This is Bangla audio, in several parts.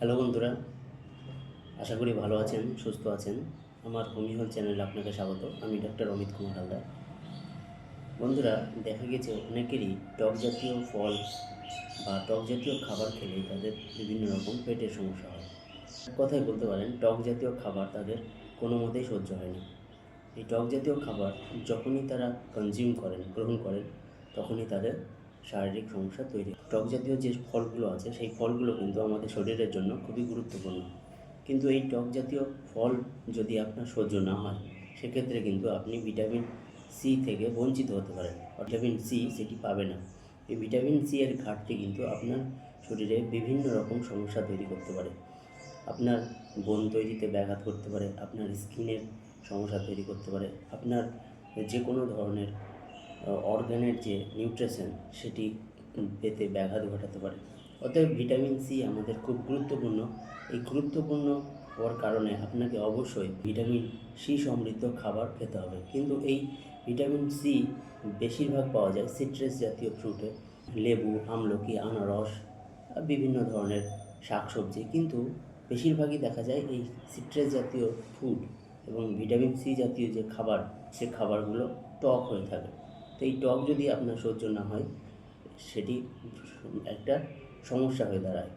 হ্যালো বন্ধুরা, আশা করি ভালো আছেন, সুস্থ আছেন। আমার হোমি হেলথ চ্যানেলে আপনাকে স্বাগত, আমি ডক্টর অমিত কুমার হালদার। বন্ধুরা, দেখা গেছে অনেকেরই টক জাতীয় ফল বা টক জাতীয় খাবার খেলে তাদের বিভিন্ন রকম পেটের সমস্যা হয়। কথায় বলতে পারেন, টক জাতীয় খাবার তাদের কোনো মতেই সহ্য হয় না। এই টক জাতীয় খাবার যখনই তারা কনজিউম করেন, গ্রহণ করেন, তখনই তাদের শারীরিক সমস্যা তৈরি টক জাতীয় যে ফলগুলো আছে, সেই ফলগুলো কিন্তু আমাদের শরীরের জন্য খুবই গুরুত্বপূর্ণ। কিন্তু এই টক জাতীয় ফল যদি আপনার সহ্য না হয়, সেক্ষেত্রে কিন্তু আপনি ভিটামিন সি থেকে বঞ্চিত হতে পারেন। ভিটামিন সি সেটি পাবে না। এই ভিটামিন সি এর ঘাটতি কিন্তু আপনার শরীরে বিভিন্ন রকম সমস্যা তৈরি করতে পারে। আপনার বোন তৈরিতে ব্যাঘাত করতে পারে, আপনার স্কিনের সমস্যা তৈরি করতে পারে, আপনার যে কোনো ধরনের অর্গানের যে নিউট্রিশন সেটি পেতে ব্যাঘাত ঘটাতে পারে। অতএব ভিটামিন সি আমাদের খুব গুরুত্বপূর্ণ। এই গুরুত্বপূর্ণ হওয়ার কারণে আপনাকে অবশ্যই ভিটামিন সি সমৃদ্ধ খাবার খেতে হবে। কিন্তু এই ভিটামিন সি বেশিরভাগ পাওয়া যায় সিট্রাস জাতীয় ফ্রুটে লেবু, আমলকি, আনারস বিভিন্ন ধরনের শাকসবজি। কিন্তু বেশিরভাগই দেখা যায় এই সিট্রাস জাতীয় ফুড এবং ভিটামিন সি জাতীয় যে খাবার, সে খাবারগুলো টক হয়ে থাকে। তো এই টক যদি আপনার সহ্য না হয়, সেটি একটা সমস্যা হয়ে দাঁড়ায়।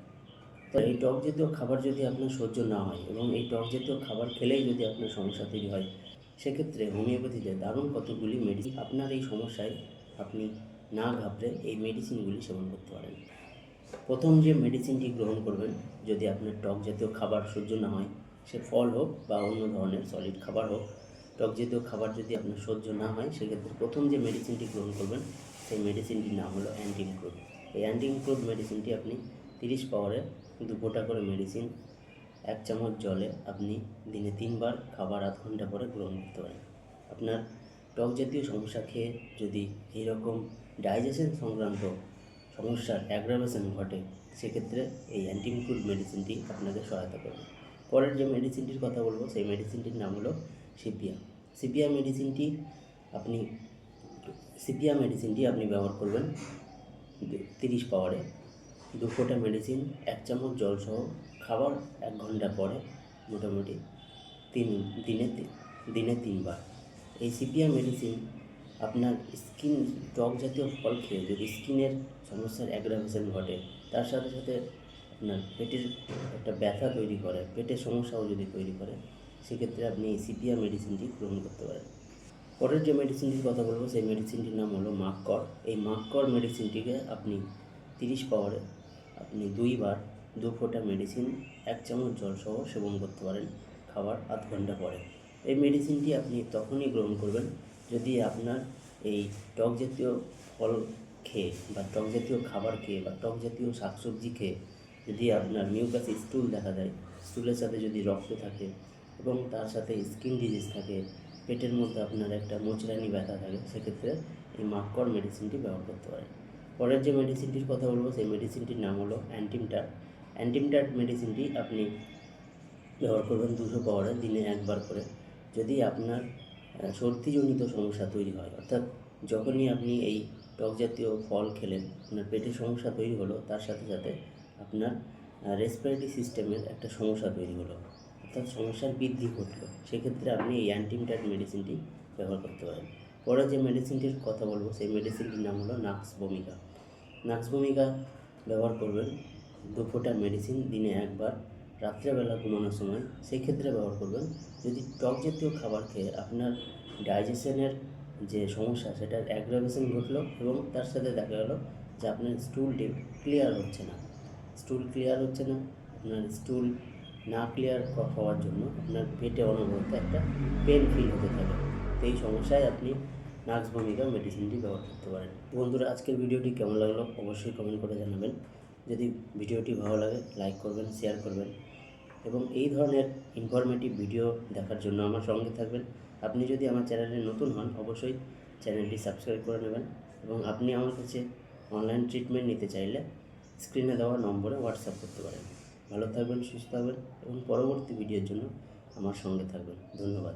তো এই টক জাতীয় খাবার যদি আপনার সহ্য না হয় এবং এই টক জাতীয় খাবার খেলেই যদি আপনার সমস্যা তৈরি হয়, সেক্ষেত্রে হোমিওপ্যাথিতে দারুণ কতগুলি মেডিসিন আপনার এই সমস্যায় আপনি না ঘাবড়ে এই মেডিসিনগুলি সেবন করতে পারেন। প্রথম যে মেডিসিনটি গ্রহণ করবেন, যদি আপনার টক জাতীয় খাবার সহ্য না হয়, সে ফল হোক বা অন্য ধরনের সলিড খাবার হোক টক জাতীয় খাবার যদি আপনার সহ্য না হয়, সেক্ষেত্রে প্রথম যে মেডিসিনটি গ্রহণ করবেন, সেই মেডিসিনটির নাম হলো অ্যান্টিমক্রোড এই অ্যান্টিমক্রোড মেডিসিনটি আপনি তিরিশ পাওয়ারে দু ফোঁটা করে মেডিসিন এক চামচ জলে আপনি দিনে তিনবার খাবার আধ ঘণ্টা পরে গ্রহণ করতে পারেন। আপনার টক জাতীয় সমস্যা খেয়ে যদি এইরকম ডাইজেশন সংক্রান্ত সমস্যার অ্যাগ্রাভেশন ঘটে, সেক্ষেত্রে এই অ্যান্টিমিক্রুড মেডিসিনটি আপনাকে সহায়তা করবে। পরের যে মেডিসিনটির কথা বলব, সেই মেডিসিনটির নাম হলো সিপিয়া সিপিয়া মেডিসিনটি আপনি সিপিয়া মেডিসিনটি আপনি ব্যবহার করবেন তিরিশ পাওয়ারে। দু ফোঁটা মেডিসিন এক চামচ জল সহ খাবার এক ঘণ্টা পরে মোটামুটি তিন, দিনে দিনে তিনবার। এই সিপিয়া মেডিসিন আপনার স্কিন টক জাতীয় ফল খেয়ে যদি স্কিনের সমস্যার অ্যাগ্রাভেশন ঘটে, তার সাথে সাথে আপনার পেটের একটা ব্যথা তৈরি করে, পেটের সমস্যাও যদি তৈরি করে সেক্ষেত্রে আপনি সিপিয়া মেডিসিনটি গ্রহণ করতে পারেন। পরের যে মেডিসিনটির কথা বলব, সেই মেডিসিনটির নাম হলো মাককর। এই মাককর মেডিসিনটিকে আপনি তিরিশ পাওয়ারে আপনি দুইবার দু ফোঁটা মেডিসিন, এক চামচ জল সহ সেবন করতে পারেন খাবার আধ ঘণ্টা পরে। এই মেডিসিনটি আপনি তখনই গ্রহণ করবেন যদি আপনার এই টক জাতীয় ফল খেয়ে বা টক জাতীয় খাবার খেয়ে বা টক জাতীয় শাকসবজি খেয়ে যদি আপনার মিউকাস স্টুল দেখা যায়, স্টুলের সাথে যদি রক্ত থাকে এবং তার সাথে স্কিন ডিজিজ থাকে, পেটের মধ্যে আপনার একটা মোচরানি ব্যথা থাকে, সেক্ষেত্রে এই মাক্কর মেডিসিনটি ব্যবহার করতে পারেন। পরের যে মেডিসিনটির কথা বলব, সেই মেডিসিনটির নাম হলো অ্যান্টিমটার অ্যান্টিমটার মেডিসিনটি আপনি ব্যবহার করবেন দুশো পাওয়ারে দিনে একবার করে। যদি আপনার সর্দিজনিত সমস্যা তৈরি হয়, অর্থাৎ যখনই আপনি এই টক জাতীয় ফল খেলেন, আপনার পেটের সমস্যা তৈরি হলো, তার সাথে সাথে আপনার রেসপিরেটরি সিস্টেমের একটা সমস্যা তৈরি হলো। অর্থাৎ সমস্যার বৃদ্ধি ঘটলো। সেক্ষেত্রে আপনি এই অ্যান্টিমটাইড মেডিসিনটি ব্যবহার করতে পারেন। পরে যে মেডিসিনটির কথা বলব, সেই মেডিসিনটির নাম হলো নাক্স ভূমিকা নাক্স ভূমিকা ব্যবহার করবেন দু মেডিসিন দিনে একবার, রাত্রেবেলা ঘুমানোর সময়। সেই ক্ষেত্রে ব্যবহার করবেন যদি টক জাতীয় খাবার খেয়ে আপনার ডাইজেশনের যে সমস্যা, সেটার অ্যাগ্রাভেশন ঘটলো এবং তার সাথে দেখা গেলো যে আপনার স্টুলটি ক্লিয়ার হচ্ছে না। স্টুল ক্লিয়ার হচ্ছে না, আপনার স্টুল না ক্লিয়ার হওয়ার জন্য আপনার পেটে অনবরত একটা পেন ফিল হতে থাকে। তো এই সমস্যায় আপনি নাক্স ভূমিকা মেডিসিনটি ব্যবহার করতে পারেন। বন্ধুরা, আজকের ভিডিওটি কেমন লাগল অবশ্যই কমেন্ট করে জানাবেন। যদি ভিডিওটি ভালো লাগে লাইক করবেন শেয়ার করবেন। এবং এই ধরনের ইনফরমেটিভ ভিডিও দেখার জন্য আমার সঙ্গে থাকবেন। আপনি যদি আমার চ্যানেলে নতুন হন, অবশ্যই চ্যানেলটি সাবস্ক্রাইব করে নেবেন। এবং আপনি আমার কাছে অনলাইন ট্রিটমেন্ট নিতে চাইলে স্ক্রিনে দেওয়া নম্বরে হোয়াটসঅ্যাপ করতে পারেন। ভালো থাকবেন সুস্থ থাকবেন এবং পরবর্তী ভিডিওর জন্য আমার সঙ্গে থাকবেন। ধন্যবাদ।